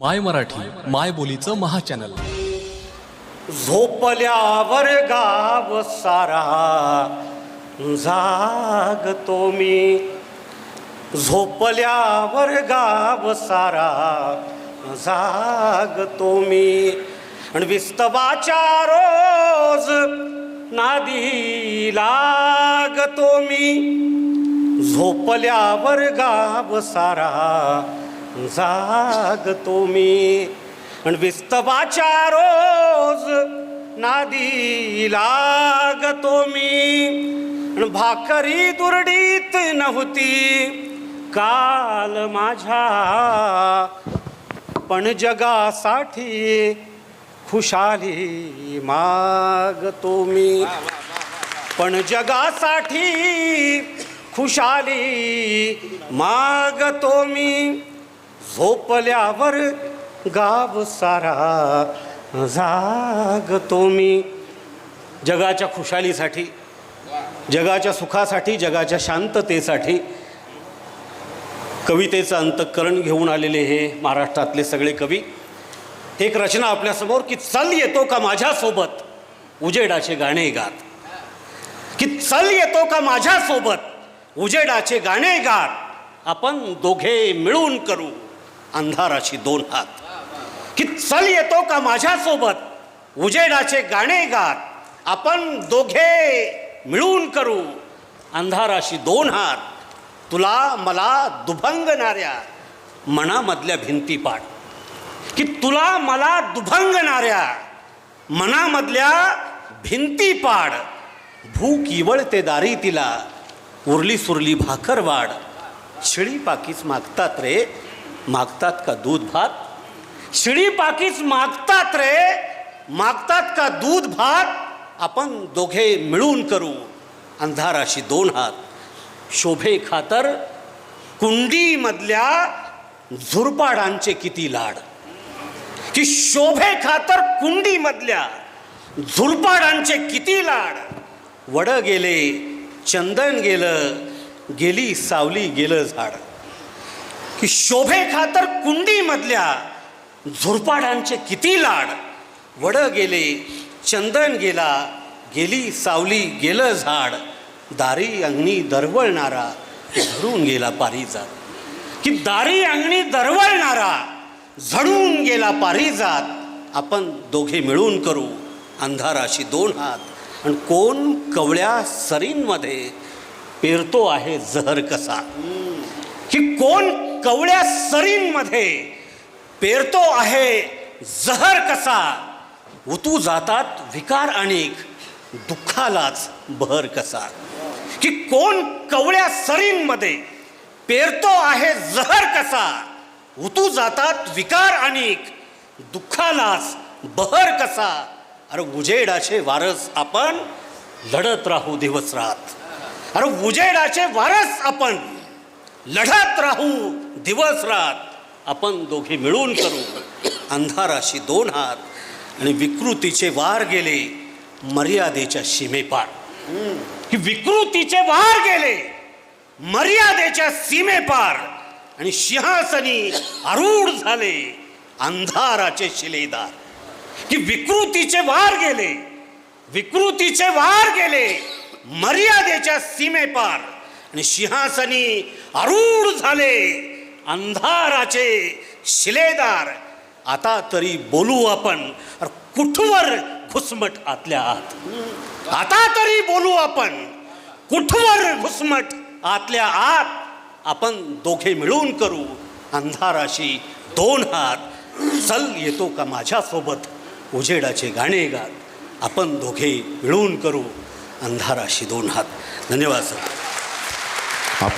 माय मराठी माय बोलीचं महाचॅनल. झोपल्यावर गाव सारा जागतो मी. झोपल्यावर गाव सारा जागतो मी. आणि विस्तवाच्या रोज नादी लागतो मी. झोपल्यावर गाव सारा जागतो मी पण विस्तवाच्या रोज नादी लागतो मी भाकरी दुरडीत नव्हती. काल माझ्या पण जगासाठी खुशाली मागतो मी पण जगासाठी खुशाली मागतो मी झोपल्यावर गाव सारा जागतो मी. जगाच्या खुशालीसाठी जगाच्या सुखासाठी जगाच्या शांततेसाठी कवितेचं अंतःकरण घेऊन आलेले हे महाराष्ट्रातले सगळे कवी. एक रचना आपल्यासमोर की चल येतो का माझ्यासोबत? उजेडाचे गाणे गात. की चल येतो का माझ्यासोबत? उजेडाचे गाणे गात. आपण दोघे मिळून करू. अंधाराशी दोन हात. की चल येतो का माझ्यासोबत? उजेडाचे गाणे गात. आपण दोघे मिळून करू. अंधाराशी दोन हात. तुला मला दुभंगणाऱ्या मनामधल्या भिंती पाड की तुला मला दुभंगणाऱ्या मनामधल्या भिंती पाड. भूक इवळते दारी तिला उरली सुरली भाकर वाढ. शिळी पाकीच मागतात रे मागतात का दूध भात? शिळी पाकीच मागतात रे. मागतात का दूध भात? आपण दोघे मिळून करू. अंधाराशी दोन हात. शोभे खातर कुंडीमधल्या झुरपाडांचे किती लाड. की शोभे खातर कुंडीमधल्या झुरपाडांचे किती लाड. वड गेले चंदन गेलं गेली सावली गेलं झाड. की शोभे खातर कुंडीमधल्या झुरपाडांचे किती लाड. वड गेले चंदन गेला गेली सावली गेलं झाड. दारी अंगणी दरवळणारा झडून गेला पारिजात. की दारी अंगणी दरवळणारा झडून गेला पारिजात. आपण दोघे मिळून करू अंधाराशी दोन हात. आणि कोण कवळ्या सरींमध्ये पेरतो आहे जहर कसा. की कोण कवळ्या सरींमध्ये पेरतो आहे जहर कसा? उतू जातात विकार अनेक दुःखालाच बहर कसा? की कोण कवळ्या सरींमध्ये पेरतो आहे जहर कसा? उतू जातात विकार अनेक दुःखालाच बहर कसा? अरे उजेडाचे वारस आपण लढत राहू दिवस रात अरे उजेडाचे वारस आपण लढत राहू दिवस रात आपण दोघे मिळून करू. अंधाराशी दोन हात आणि विकृतीचे वार गेले मर्यादेच्या सीमेपार. की विकृतीचे वार गेले मर्यादेच्या सीमेपार आणि सिंहासनी आरूढ झाले अंधाराचे शिलेदार. की विकृतीचे वार गेले विकृतीचे वार गेले मर्यादेच्या सीमेपार आणि सिंहासनी आरूढ झाले अंधाराचे शिलेदार. आता तरी बोलू आपण कुठवर घुसमट आतल्या आत? आता तरी बोलू आपण कुठवर घुसमट आतल्या आत? आपण दोघे मिळून करू अंधाराशी दोन हात. चल येतो का माझ्यासोबत? उजेडाचे गाणे गात. आपण दोघे मिळून करू अंधाराशी दोन हात. धन्यवाद सर. आपण